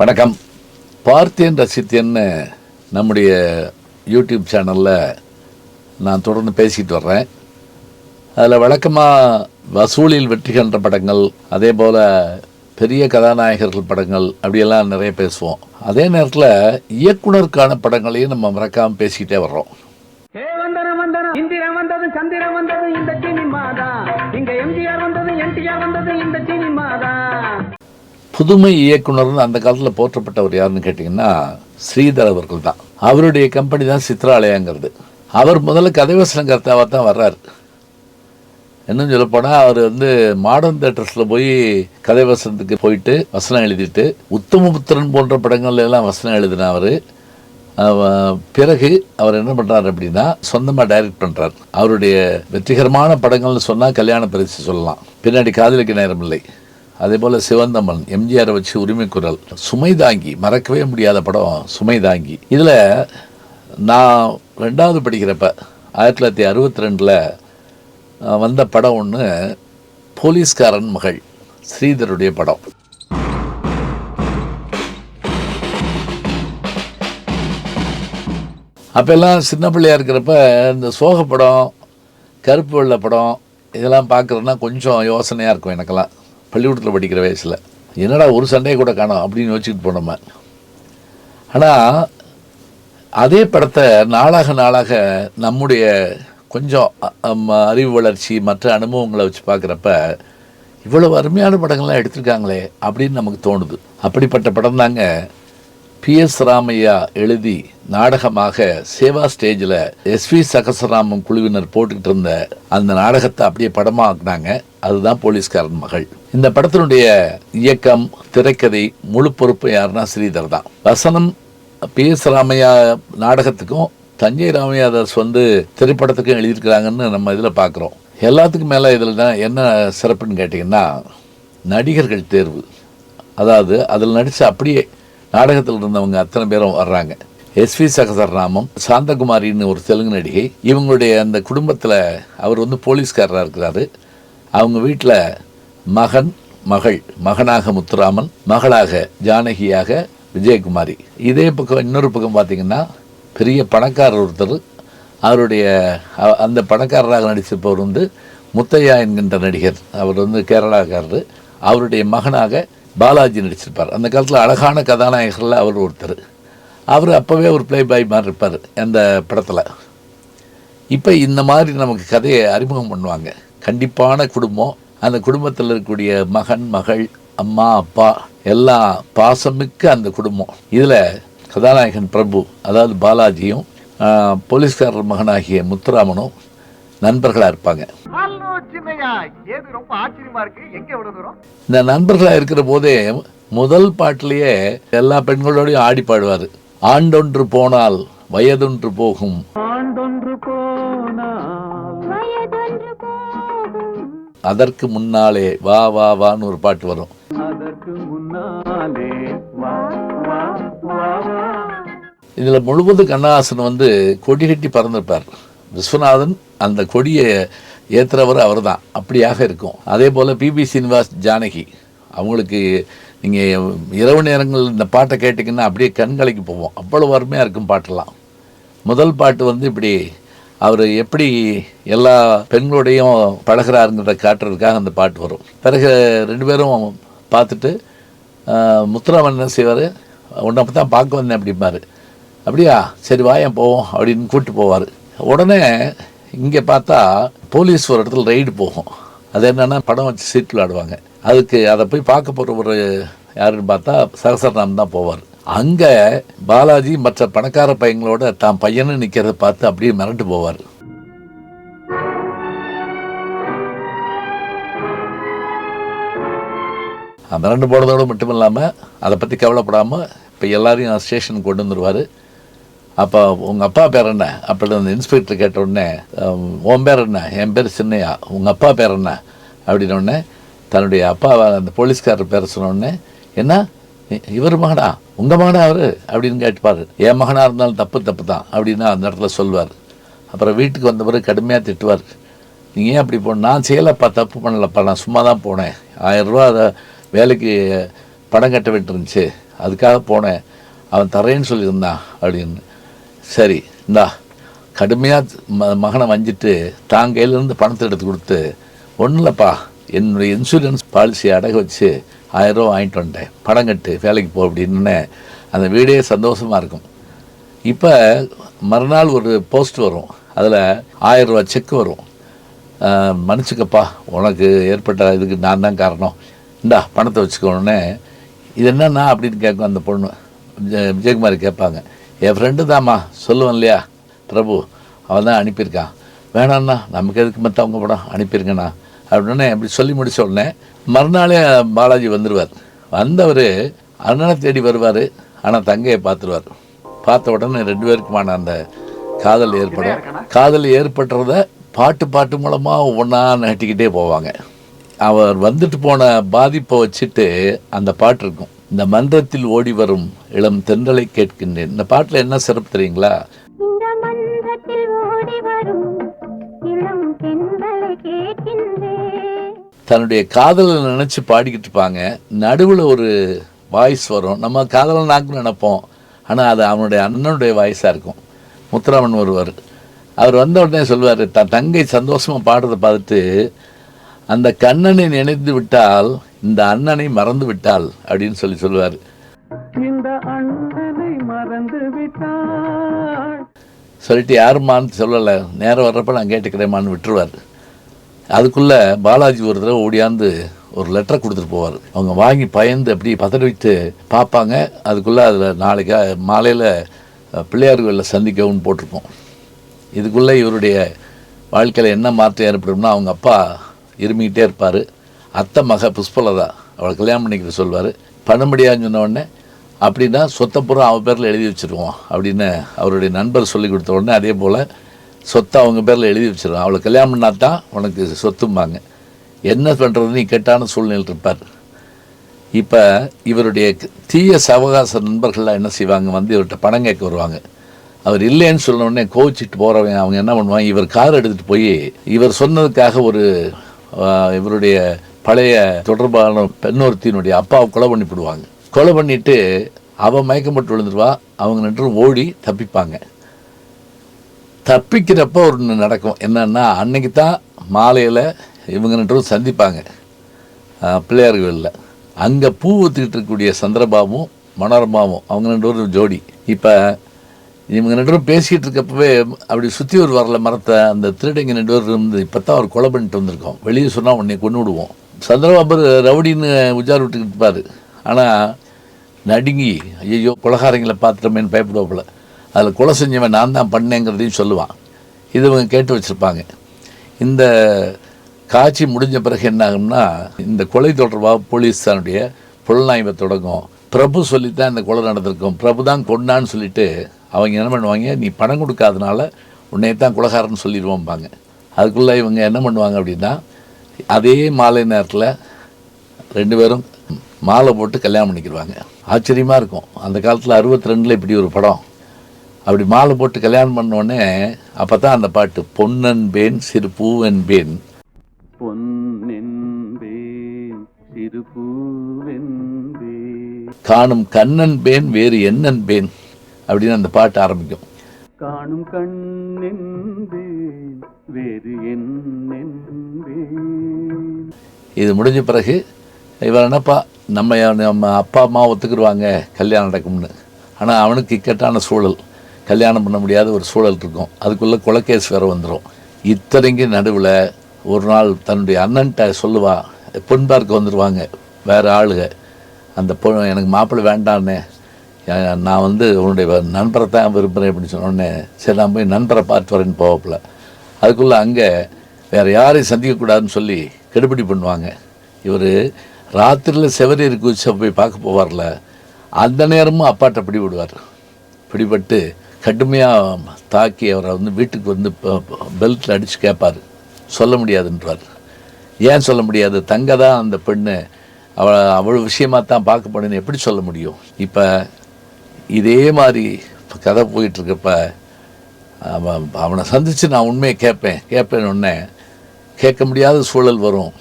வணக்கம். பார்த்தேன் ரசித்தேன்னு நம்முடைய யூடியூப் சேனலில் நான் தொடர்ந்து பேசிட்டு வர்றேன். அதில் வழக்கமாக வசூலில் வெற்றி கண்ட படங்கள் அதே போல் பெரிய கதாநாயகர்கள் படங்கள் அப்படியெல்லாம் நிறைய பேசுவோம். அதே நேரத்தில் இயக்குனருக்கான படங்களையும் நம்ம மறக்காமல் பேசிக்கிட்டே வர்றோம். வந்தது வந்தது இந்த சினிமா தான் இங்க எம்ஜிஆர் வந்தது என்டிஆர் வந்தது இந்த சினிமா தான் புதுமை இயக்குனர்னு அந்த காலத்தில் போற்றப்பட்டவர் யாருன்னு கேட்டிங்கன்னா ஸ்ரீதர் அவர்கள் தான். அவருடைய கம்பெனி தான் சித்ராலயாங்கிறது. அவர் முதல்ல கதைவசனம் கர்த்தாவாக தான் வர்றார். இன்னும் சொல்லப்போனால் அவர் வந்து மாடர்ன் தேட்டர்ஸில் போய் கதை வசனத்துக்கு போயிட்டு வசனம் எழுதிட்டு உத்தமபுத்திரன் போன்ற படங்கள்ல எல்லாம் வசனம் எழுதின அவர் பிறகு அவர் என்ன பண்றாரு அப்படின்னா சொந்தமாக டைரக்ட் பண்ணுறார் அவருடைய வெற்றிகரமான படங்கள்னு சொன்னால் கல்யாண பரிசு சொல்லலாம். பின்னாடி காதலிக்க நேரமில்லை அதே போல் சிவந்தம்மன் எம்ஜிஆரை வச்சு உரிமை குரல். சுமை தாங்கி மறக்கவே முடியாத படம் சுமை தாங்கி இதில் நான் ரெண்டாவது படிக்கிறப்ப ஆயிரத்தி தொள்ளாயிரத்தி அறுபத்தி ரெண்டில் வந்த படம் ஒன்று போலீஸ்காரன் மகள் ஸ்ரீதருடைய படம். அப்போல்லாம் சின்ன பிள்ளையாக இருக்கிறப்ப இந்த சோக படம் கருப்பு வெள்ளை படம் இதெல்லாம் பார்க்குறதுனா கொஞ்சம் யோசனையாக இருக்கும் எனக்கெல்லாம். பள்ளிக்கூடத்தில் படிக்கிற வயசில். என்னடா ஒரு சண்டையை கூட காணும் அப்படின்னு யோசிச்சுட்டு போனோம் ஆனால் அதே படத்தை நாளாக நாளாக நம்முடைய கொஞ்சம் அறிவு வளர்ச்சி மற்ற அனுபவங்களை வச்சு பார்க்குறப்ப இவ்வளவு அருமையான படங்கள்லாம் எடுத்திருக்காங்களே அப்படின்னு நமக்கு தோணுது. அப்படிப்பட்ட படம் தாங்க பி எஸ் ராமையா எழுதி நாடகமாக சேவா ஸ்டேஜில் எஸ்வி சகசராமம் குழுவினர் போட்டுக்கிட்டு இருந்த அந்த நாடகத்தை அப்படியே படமாக்குனாங்க அதுதான் போலீஸ்காரன் மகள். இந்த படத்தினுடைய இயக்கம் திரைக்கதை முழு பொறுப்பு யாருன்னா ஸ்ரீதர் தான். வசனம் பி எஸ் ராமையா நாடகத்துக்கும் தஞ்சை ராமையாதாஸ் வந்து திரைப்படத்துக்கும் எழுதியிருக்கிறாங்கன்னு நம்ம இதில் பார்க்குறோம். எல்லாத்துக்கும் மேலே இதில் தான் என்ன சிறப்புன்னு கேட்டிங்கன்னா நடிகர்கள் தேர்வு. அதாவது அதில் நடித்த அப்படியே நாடகத்தில் இருந்தவங்க அத்தனை பேரும் வர்றாங்க. எஸ்வி சகசரராமம் சாந்தகுமாரின்னு ஒரு தெலுங்கு நடிகை. இவங்களுடைய அந்த குடும்பத்தில் அவர் வந்து போலீஸ்காரராக இருக்கிறாரு. அவங்க வீட்டில் மகன் மகள் மகனாக முத்துராமன் மகளாக ஜானகியாக விஜயகுமாரி. இதே பக்கம் இன்னொரு பக்கம் பார்த்தீங்கன்னா பெரிய பணக்காரர் ஒருத்தர். அவருடைய அந்த பணக்காரராக நடிச்சிருப்பவர் வந்து முத்தையா என்கின்ற நடிகர். அவர் வந்து கேரளாக்காரர். அவருடைய மகனாக பாலாஜி நடிச்சிருப்பார். அந்த காலத்தில் அழகான கதாநாயகரில் அவர் ஒருத்தர். அவர் அப்போவே ஒரு ப்ளே பாய் மாதிரி இருப்பார் அந்த படத்தில். இப்போ இந்த மாதிரி நமக்கு கதையை அறிமுகம் பண்ணுவாங்க. கண்டிப்பான குடும்பம். அந்த குடும்பத்தில் இருக்கக்கூடிய மகன் மகள் அம்மா அப்பா எல்லாம் பாசமிக்க அந்த குடும்பம். இதில் கதாநாயகன் பிரபு அதாவது பாலாஜியும் போலீஸ்காரர் மகனாகிய முத்துராமனும் நண்பர்களாக இருப்பாங்க. இந்த நண்பர்களாக இருக்கிற போதே முதல் பாட்டிலேயே எல்லா பெண்களோடையும் ஆடி பாடுவார். ஆண்டொன்று போனால் வயதொன்று போகும். ஆண்டொன்று அதற்கு முன்னாலே வா வா வான்னு ஒரு பாட்டு வரும். அதற்கு முன்னாலே வா வா வா வா. இதில் முழுவதும் கண்ணதாசன் வந்து கொடி கட்டி பறந்திருப்பார். விஸ்வநாதன் அந்த கொடியை ஏற்றுறவர் அவர் தான் அப்படியாக இருக்கும். அதே போல் பிபி சீனிவாஸ் ஜானகி அவங்களுக்கு நீங்கள் இரவு நேரங்கள் இந்த பாட்டை கேட்டிங்கன்னா அப்படியே கண்கலைக்கு போவோம். அவ்வளோ அருமையாக இருக்கும் பாட்டெல்லாம். முதல் பாட்டு வந்து இப்படி அவர் எப்படி எல்லா பெண்களோடையும் பழகுறாருங்கிறத காட்டுறதுக்காக அந்த பாட்டு வரும். பிறகு ரெண்டு பேரும் பார்த்துட்டு முத்துராமன் என்ன செய்வார்? உன்னை தான் பார்க்க வந்தேன் அப்படிம்பார். அப்படியா? சரி வாயன் போவோம் அப்படின்னு கூப்பிட்டு போவார். உடனே இங்கே பார்த்தா போலீஸ் ஒரு இடத்துல ரைடு போகும். அது என்னென்னா படம் வச்சு சீட் விளையாடுவாங்க அதுக்கு அதை போய் பார்க்க போகிற ஒரு யாருன்னு பார்த்தா சகசரநாம் தான் போவார். அங்கே பாலாஜி மற்ற பணக்கார பையங்களோட தான் பையனு நிற்கிறத பார்த்து அப்படியே மிரண்டு போவார். மிரண்டு போனதோடு மட்டும் இல்லாமல் அதை பற்றி கவலைப்படாமல் இப்போ எல்லாரையும் ஸ்டேஷனுக்கு கொண்டு வந்துடுவார் அப்போ உங்கள் அப்பா பேர் என்ன? அப்படி அந்த இன்ஸ்பெக்டர் கேட்ட உடனே உன் பேர் என்ன? என் பேர் சின்னையா. உங்கள் அப்பா பேர் என்ன? அப்படின்ன தன்னுடைய அப்பா அந்த போலீஸ்காரர் பேர் சொன்னோடனே என்ன? இ- இவர் மகனா? உங்கள் மகனா அவர்? அப்படின்னு கேட்டுப்பார். என் மகனாக இருந்தாலும் தப்பு தப்பு தான் அப்படின்னு அந்த இடத்துல சொல்வார் அப்புறம் வீட்டுக்கு வந்த பிறகு கடுமையாக திட்டுவார். நீங்கள் ஏன் அப்படி போன நான் செய்யலப்பா தப்பு பண்ணலப்பா. நான் சும்மா தான் போனேன். ஆயிரரூவா அதை வேலைக்கு பணம் கட்ட வேண்டியிருந்துச்சு அதுக்காக போனேன். அவன் தரேன்னு சொல்லியிருந்தான் அப்படின்னு. சரி இந்தா கடுமையாக ம மகனை வஞ்சிட்டு தான் கையிலேருந்து பணத்தை எடுத்து கொடுத்து ஒன்றும் இல்லைப்பா என்னுடைய இன்சூரன்ஸ் பாலிசியை அடகு வச்சு ஆயிரம் ரூபா வாங்கிட்டு வந்துட்டேன். படம் கட்டு வேலைக்கு போ அப்படின்னு அந்த வீடே சந்தோஷமாக இருக்கும். இப்போ மறுநாள் ஒரு போஸ்ட் வரும். அதில் ஆயிரரூவா செக் வரும். மன்னிச்சுக்கப்பா உனக்கு ஏற்பட்ட இதுக்கு நான் தான் காரணம். இந்தா பணத்தை வச்சுக்கோன்னே இது என்னன்னா அப்படின்னு கேட்கும் அந்த பொண்ணு. விஜயகுமாரி கேட்பாங்க. என் ஃப்ரெண்டு தாம்மா சொல்லுவேன் இல்லையா? பிரபு அவன் தான் அனுப்பியிருக்கான். வேணாண்ணா நமக்கு எதுக்கு மற்றவங்க படம்? அனுப்பியிருக்கண்ணா அப்படின்னு அப்படி சொல்லி முடிச்ச உடனே மறுநாளே பாலாஜி வந்துடுவார் வந்தவர் அண்ணனை தேடி வருவார் ஆனால் தங்கையை பார்த்துருவார். பார்த்த உடனே ரெண்டு பேருக்குமான அந்த காதல் ஏற்படும் காதல் ஏற்படுறத பாட்டு பாட்டு மூலமாக ஒவ்வொன்றா நட்டிக்கிட்டே போவாங்க. அவர் வந்துட்டு போன பாதிப்பை வச்சுட்டு அந்த பாட்டு இருக்கும். இந்த மன்றத்தில் ஓடி வரும் இளம் தென்றலை கேட்கின்றேன். இந்த பாட்டில் என்ன சிறப்பு தெரியுங்களா? தன்னுடைய காதலை நினச்சி பாடிக்கிட்டு இருப்பாங்க. நடுவில் ஒரு வாய்ஸ் வரும். நம்ம காதலை நாக்கு நினைப்போம். ஆனால் அது அவனுடைய அண்ணனுடைய வாய்ஸாக இருக்கும். முத்துராமன் ஒருவர். அவர் வந்த உடனே சொல்வார் தன் தங்கை சந்தோஷமாக பாடுறதை பார்த்துட்டு அந்த கண்ணனை நினைத்து விட்டால் இந்த அண்ணனை மறந்து விட்டால் அப்படின்னு சொல்லி சொல்லுவார். இந்த அண்ணனை மறந்து விட்டாள் சொல்லிட்டு யாருமான்னு சொல்லலை. நேரம் வர்றப்ப நான் கேட்டுக்கிறேம்மான்னு விட்டுருவார். அதுக்குள்ளே பாலாஜி ஒரு தடவை ஓடியாந்து ஒரு லெட்டர் கொடுத்துட்டு போவார். அவங்க வாங்கி பயந்து அப்படி பதறிவிட்டு பார்ப்பாங்க. அதுக்குள்ளே அதில் நாளைக்கு மாலையில் பிள்ளையார் கோயிலில் சந்திக்கவும் போட்டிருப்போம். இதுக்குள்ளே இவருடைய வாழ்க்கையில் என்ன மாற்றம் ஏற்படும்னா அவங்க அப்பா இருமிக்கிட்டே இருப்பார். அத்தை மக புஷ்பலதா அவளை கல்யாணம் பண்ணிக்கிட்டு சொல்வார். பண்ண முடியாதுன்னு சொன்ன உடனே அப்படின்னா சொத்தை பூரா அவன் பேரில் எழுதி வச்சிருவோம் அப்படின்னு அவருடைய நண்பர் சொல்லி கொடுத்த உடனே அதே போல் சொத்தை அவங்க பேரில் எழுதி வச்சிருவோம். அவளை கல்யாணம் பண்ணா தான் உனக்கு சொத்தும்பாங்க. என்ன பண்ணுறது நீ கெட்டான சூழ்நிலை இருப்பார். இப்போ இவருடைய தீய சவகாச நண்பர்கள்லாம் என்ன செய்வாங்க? வந்து இவர்கிட்ட பணம் கேட்க வருவாங்க. அவர் இல்லைன்னு சொன்ன உடனே கோவிச்சிட்டு போகிறவங்க அவங்க என்ன பண்ணுவாங்க? இவர் கார் எடுத்துகிட்டு போய் இவர் சொன்னதுக்காக ஒரு இவருடைய பழைய தொடர்பான பெண்ணொருத்தினுடைய அப்பாவை கொலை பண்ணிவிடுவாங்க கொலை பண்ணிட்டு அவன் மயக்கம் போட்டு விழுந்துருவா அவங்க நின்று ஓடி தப்பிப்பாங்க. தப்பிக்கிறப்ப ஒன்று நடக்கும். என்னன்னா அன்னைக்கு தான் மாலையில் இவங்க நின்றும் சந்திப்பாங்க. பிள்ளையார் கோயிலில். அங்கே பூ ஊற்றிக்கிட்டு இருக்கக்கூடிய சந்திரபாபும் மனோரமாவும் அவங்க ரெண்டு பேரும் ஜோடி. இப்போ இவங்க ரெண்டு பேரும் பேசிக்கிட்டு இருக்கப்பவே அப்படி சுற்றி ஒரு வரல மரத்தை அந்த திருடங்க ரெண்டு பேர் இருந்து இப்போ தான் அவர் கொலை பண்ணிட்டு வந்திருக்கோம். வெளியே சொன்னால் உன்னை கொண்டு விடுவோம். சந்திரபாபர் ரவுடின்னு உஜார் விட்டுக்கிட்டு இருப்பார் ஆனால் நடுங்கி ஐயோ கொலகாரங்களை பார்த்துட்டோமேன்னு பயப்படுவாப்புல அதில் கொலை செஞ்சவன் நான் தான் பண்ணேங்கிறதையும் சொல்லுவான். இது இவங்க கேட்டு வச்சுருப்பாங்க. இந்த காட்சி முடிஞ்ச பிறகு என்ன ஆகும்னா இந்த கொலை தொடர்பாக போலீஸ் தன்னுடைய புலனாய்வை தொடங்கும். பிரபு சொல்லித்தான் இந்த கொலை நடந்திருக்கும். பிரபு தான் கொண்டான்னு சொல்லிட்டு அவங்க என்ன பண்ணுவாங்க நீ பணம் கொடுக்காதனால உன்னை தான் கொலகாரன்னு சொல்லிடுவோம்பாங்க. அதுக்குள்ளே இவங்க என்ன பண்ணுவாங்க அப்படின்னா அதே மாலை நேரத்தில் ரெண்டு பேரும் மாலை போட்டு கல்யாணம் பண்ணிக்கிடுவாங்க ஆச்சரியமாக இருக்கும். அந்த காலத்தில் அறுபத்தி ரெண்டில் இப்படி ஒரு படம். அப்படி மாலை போட்டு கல்யாணம் பண்ண உடனே அப்போ தான் அந்த பாட்டு பொன்னன்பேன் சிறு பூவன்பேன் பொன்னென்பேன் சிறு பூவென்பேன் காணும் கண்ணன்பேன் வேறு என்னன்பேன் அப்படின்னு அந்த பாட்டு ஆரம்பிக்கும். காணும் கண்ணென்பேன் வேறு இது முடிஞ்ச பிறகு இவர் என்னப்பா நம்ம நம்ம அப்பா அம்மா ஒத்துக்குருவாங்க கல்யாணம் நடக்கும்னு. ஆனால் அவனுக்கு இக்கட்டான சூழல். கல்யாணம் பண்ண முடியாத ஒரு சூழல் இருக்கும். அதுக்குள்ளே கொலைக்கேஸ் வேறு வந்துடும் இத்தனைக்கு நடுவில் ஒரு நாள் தன்னுடைய அண்ணன்ட்ட சொல்லுவா பொன் பார்க்க வந்துடுவாங்க வேறு ஆளுக. அந்த பொண்ணு எனக்கு மாப்பிள்ளை வேண்டான்னே நான் வந்து உன்னுடைய நண்பரை தான் விரும்புகிறேன் அப்படின்னு சொன்ன உடனே சரி நான் போய் நண்பரை பார்த்து வரேன்னு போவப்பில் அதுக்குள்ளே அங்கே வேறு யாரையும் சந்திக்கக்கூடாதுன்னு சொல்லி கெடுபிடி பண்ணுவாங்க. இவர் ராத்திரியில் செவரேறி குதிச்ச போய் பார்க்க போவார்ல அந்த நேரமும் அப்பாட்ட பிடிபடுவார். பிடிபட்டு கடுமையாக தாக்கி அவரை வந்து வீட்டுக்கு வந்து பெல்ட்டில் அடித்து கேட்பார் சொல்ல முடியாதுன்றார். ஏன் சொல்ல முடியாது? தங்க தான் அந்த பெண்ணு. அவள் அவ்வளோ விஷயமாக தான் பார்க்க போனேன்னு எப்படி சொல்ல முடியும்? இப்போ இதே மாதிரி கதை போயிட்டுருக்கப்ப அவன் அவனை சந்தித்து நான் உண்மையை கேட்பேன். கேட்பேன் உடனே கேட்க முடியாத சூழல் வரும்.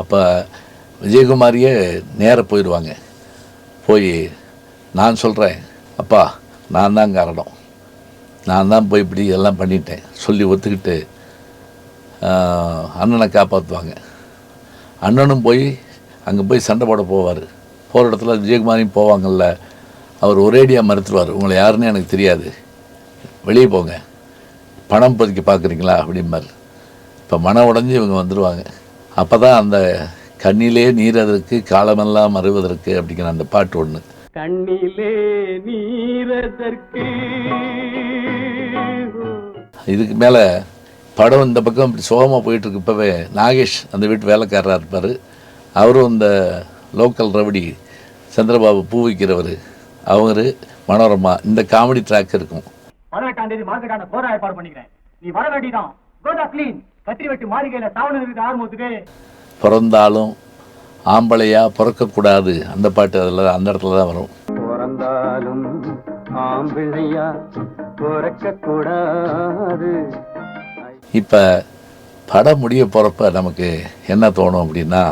அப்போ விஜயகுமாரியே நேராக போயிடுவாங்க. போய் நான் சொல்கிறேன் அப்பா நான் தான் காரணம். நான் தான் போய் இப்படி எல்லாம் பண்ணிட்டேன். சொல்லி ஒத்துக்கிட்டு அண்ணனை காப்பாற்றுவாங்க அண்ணனும் போய் அங்கே போய் சண்டை போட போவார். போகிற இடத்துல விஜயகுமாரியும் போவாங்கல்ல அவர் ஒரேடியாக மறுத்துருவார். உங்களை யாருன்னு எனக்கு தெரியாது. வெளியே போங்க. பணம் பதுக்கி பார்க்குறீங்களா? அப்படிம்பார். இப்போ மனம் உடஞ்சி இவங்க வந்துடுவாங்க அப்போ தான் அந்த கண்ணிலே நீரதற்கு காலமெல்லாம் மறுவதற்கு அப்படிங்கிற அந்த பாட்டு ஒன்று கண்ணிலே நீரதற்கு. இதுக்கு மேலே படம் இந்த பக்கம் இப்படி சோகமாக போயிட்டுருக்கு. இப்போவே நாகேஷ் அந்த வீட்டு வேலைக்காரராக இருப்பார். அவரும் இந்த லோக்கல் ரவுடி சந்திரபாபு பூ விற்கிறவர் அவர் மனோரமா இந்த காமெடி ட்ராக் இருக்கும். பதினெட்டாம் தேதி மாசக்கான போரா ஏற்பாடு பண்ணிக்கிறேன். நீ வர வேண்டிதான். கோதா கிளீன் கத்திரி வெட்டு மாளிகையில சாவணம் இருக்கு ஆரம்பத்துக்கு பிறந்தாலும் ஆம்பளையா பிறக்கக்கூடாது. அந்த பாட்டு அதில் அந்த இடத்துல தான் வரும். பிறந்தாலும் ஆம்பிள்ளையா பிறக்க கூடாது இப்போ படம் முடிய போகிறப்ப நமக்கு என்ன தோணும் அப்படின்னா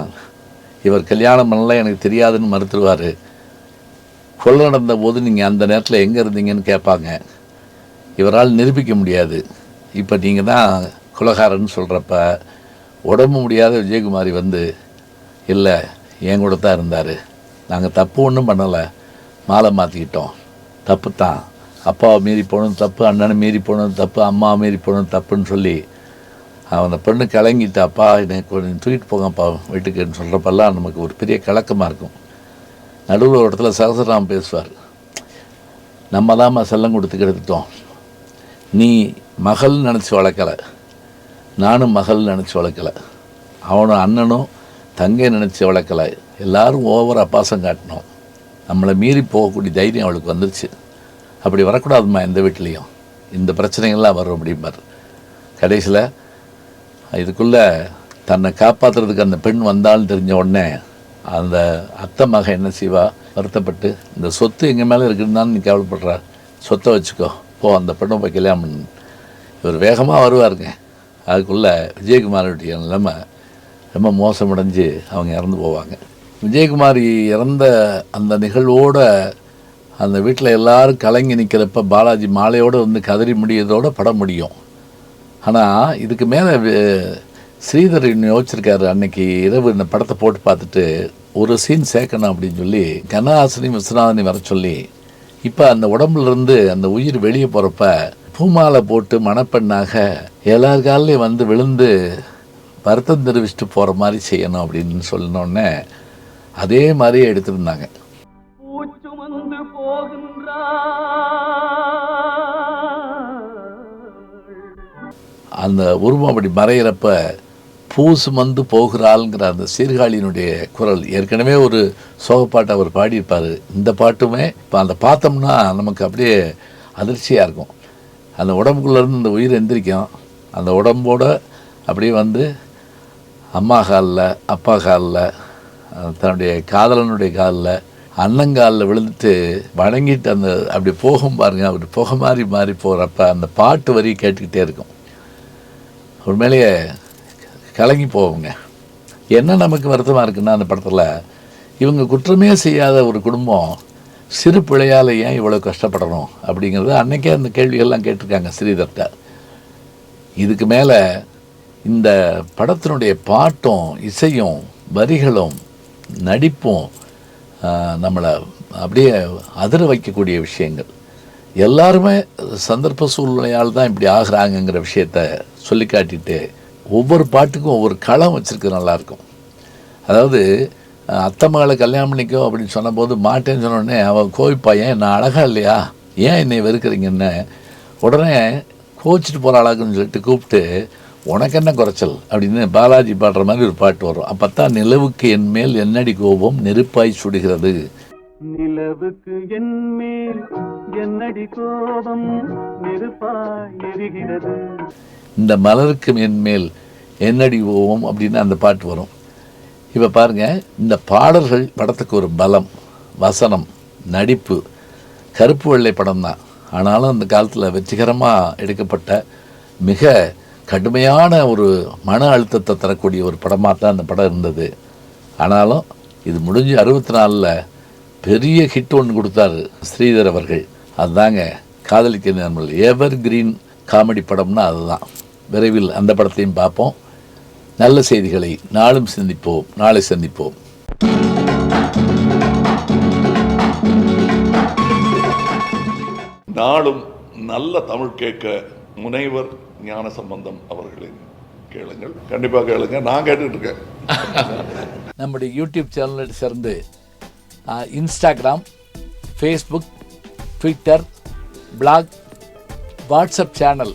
இவர் கல்யாணம் பண்ணல எனக்கு தெரியாதுன்னு மறுத்துருவார். கொள்ள நடந்த போது நீங்கள் அந்த நேரத்தில் எங்கே இருந்தீங்கன்னு கேட்பாங்க. இவரால் நிரூபிக்க முடியாது. இப்போ நீங்கள் தான் குலகாரன்னு சொல்கிறப்ப உடம்பு முடியாத விஜயகுமாரி வந்து இல்லை என் கூட தான் இருந்தார். நாங்கள் தப்பு ஒன்றும் பண்ணலை. மாலை மாற்றிக்கிட்டோம் தப்பு தான். அப்பாவை மீறி போனது தப்பு அண்ணனை மீறி போனது தப்பு அம்மாவை மீறி போனது தப்புன்னு சொல்லி அவனை பெண்ணு கலங்கிட்டு அப்பா என்னை கொஞ்சம் தூக்கிட்டு போங்கப்பா வீட்டுக்குன்னு சொல்கிறப்பெல்லாம் நமக்கு ஒரு பெரிய கலக்கமாக இருக்கும். நடுவில் ஒரு இடத்துல சகசராம் பேசுவார். நம்ம தான் செல்லம் கொடுத்து கெடுத்துட்டோம். நீ மகள் நினச்சி வளர்க்கலை. நானும் மகள் நினச்சி வளர்க்கலை. அவனும் அண்ணனும் தங்கை நினச்சி வளர்க்கலை. எல்லாரும் ஓவராக அப்பாசம் காட்டினோம். நம்மளை மீறி போகக்கூடிய தைரியம் அவளுக்கு வந்துருச்சு. அப்படி வரக்கூடாதும்மா எந்த வீட்லேயும். இந்த பிரச்சனைகள்லாம் வரும் அப்படிம்பார். கடைசியில் இதுக்குள்ளே தன்னை காப்பாற்றுறதுக்கு அந்த பெண் வந்தாலும் தெரிஞ்ச உடனே அந்த அத்தை மக என்ன செய்வா? வருத்தப்பட்டு இந்த சொத்து எங்கள் மேலே இருக்குன்னு தான் நீ கவலைப்படுற. சொத்தை வச்சுக்கோ. போ அந்த பெண்ணை போய் கல்யாணம் பண்ணு. இவர் வேகமாக வருவாருங்க. அதுக்குள்ளே விஜயகுமாருடைய நிலைமை ரொம்ப மோசமடைஞ்சு அவங்க இறந்து போவாங்க. விஜயகுமாரி இறந்த அந்த நிகழ்வோடு அந்த வீட்டில் எல்லோரும் கலங்கி நிற்கிறப்ப பாலாஜி மாலையோடு வந்து கதறி முடியதோட படம் முடியும். ஆனால் இதுக்கு மேலே ஸ்ரீதர் யோசிச்சிருக்காரு. அன்னைக்கு இரவு இந்த படத்தை போட்டு பார்த்துட்டு ஒரு சீன் சேர்க்கணும் அப்படின்னு சொல்லி கனஹாசனி விஸ்வநாதனி வர சொல்லி இப்போ அந்த உடம்புல இருந்து அந்த உயிர் வெளியே போகிறப்ப பூமாலை போட்டு மணப்பெண்ணாக எல்லார் காலையும் வந்து விழுந்து வருத்தம் தெரிவிச்சுட்டு போகிற மாதிரி செய்யணும் அப்படின்னு சொன்னோடனே அதே மாதிரியே எடுத்திருந்தாங்க. அந்த உருவம் அப்படி மறையிறப்ப பூ சுமந்து போகிறாள்ங்கிற அந்த சீர்காழியினுடைய குரல். ஏற்கனவே ஒரு சோகப்பாட்டை அவர் பாடியிருப்பார். இந்த பாட்டுமே இப்போ அந்த பார்த்தோம்னா நமக்கு அப்படியே அதிர்ச்சியாக இருக்கும். அந்த உடம்புக்குள்ளேருந்து இந்த உயிர் எந்திரிக்கும். அந்த உடம்போட அப்படியே வந்து அம்மா காலில் அப்பா காலில் தன்னுடைய காதலனுடைய காலில் அண்ணங்காலில் விழுந்துட்டு வணங்கிட்டு அந்த அப்படி போகும் பாருங்க அப்படி புகை மாதிரி மாறி போகிறப்ப அந்த பாட்டு வரி கேட்டுக்கிட்டே இருக்கும். உண்மையிலேயே கலங்கி போவோங்க என்ன நமக்கு வருத்தமாக இருக்குன்னா அந்த படத்தில் இவங்க குற்றமே செய்யாத ஒரு குடும்பம் சிறு பிள்ளையால் ஏன் இவ்வளோ கஷ்டப்படணும் அப்படிங்கிறது அன்னைக்கே அந்த கேள்விகள்லாம் கேட்டிருக்காங்க ஸ்ரீதர்கிட்ட இதுக்கு மேலே இந்த படத்தினுடைய பாட்டும் இசையும் வரிகளும் நடிப்பும் நம்மளை அப்படியே அதிர வைக்கக்கூடிய விஷயங்கள். எல்லாருமே சந்தர்ப்ப சூழ்நிலையால் தான் இப்படி ஆகுறாங்கங்கிற விஷயத்த சொல்லி காட்டிட்டு ஒவ்வொரு பாட்டுக்கும் ஒவ்வொரு களம் வச்சுருக்கு நல்லாயிருக்கும். அதாவது அத்தை மகளை கல்யாணம் பண்ணிக்கோ அப்படின்னு சொன்னபோது மாட்டேன்னு சொன்னோடனே அவன் கோவிப்பா ஏன் நான் அழகா இல்லையா? ஏன் என்னை வெறுக்கிறீங்கன்னு? உடனே கோச்சிட்டு போகிற அழகுன்னு சொல்லிட்டு கூப்பிட்டு உனக்கு என்ன குறைச்சல்? அப்படின்னு பாலாஜி பாடுற மாதிரி ஒரு பாட்டு வரும். அப்போ தான் நிலவுக்கு என் மேல் என்னடி கோபம் நெருப்பாய் சுடுகிறது. நிலவுக்கு என் மேல் என்னடி கோபம் நெருப்பாய் எரிகிறது. இந்த மலருக்கு என் என்னடி ஓவம் அப்படின்னு அந்த பாட்டு வரும். இப்போ பாருங்க இந்த பாடல்கள் படத்துக்கு ஒரு பலம் வசனம் நடிப்பு கருப்பு வெள்ளை படம் தான். ஆனாலும் அந்த காலத்தில் வெற்றிகரமாக எடுக்கப்பட்ட மிக கடுமையான ஒரு மன அழுத்தத்தை தரக்கூடிய ஒரு படமாக தான் அந்த படம் இருந்தது. ஆனாலும் இது முடிஞ்சு அறுபத்தி நாலில் பெரிய ஹிட் ஒன்று கொடுத்தாரு ஸ்ரீதர் அவர்கள். அதுதாங்க காதலிக்க நேர்மல் எவர் கிரீன் காமெடி படம்னா அதுதான். விரைவில் அந்த படத்தையும் பார்ப்போம். நல்ல செய்திகளை நாளும் சிந்திப்போம். நாளை சந்திப்போம். நாளும் நல்ல தமிழ் கேட்க முனைவர் ஞான சம்பந்தம் அவர்களின் கேளுங்கள். கண்டிப்பாக கேளுங்க. நான் கேட்டுட்டு இருக்கேன். நம்முடைய யூடியூப் சேனலை சேர்ந்து Instagram Facebook Twitter blog WhatsApp channel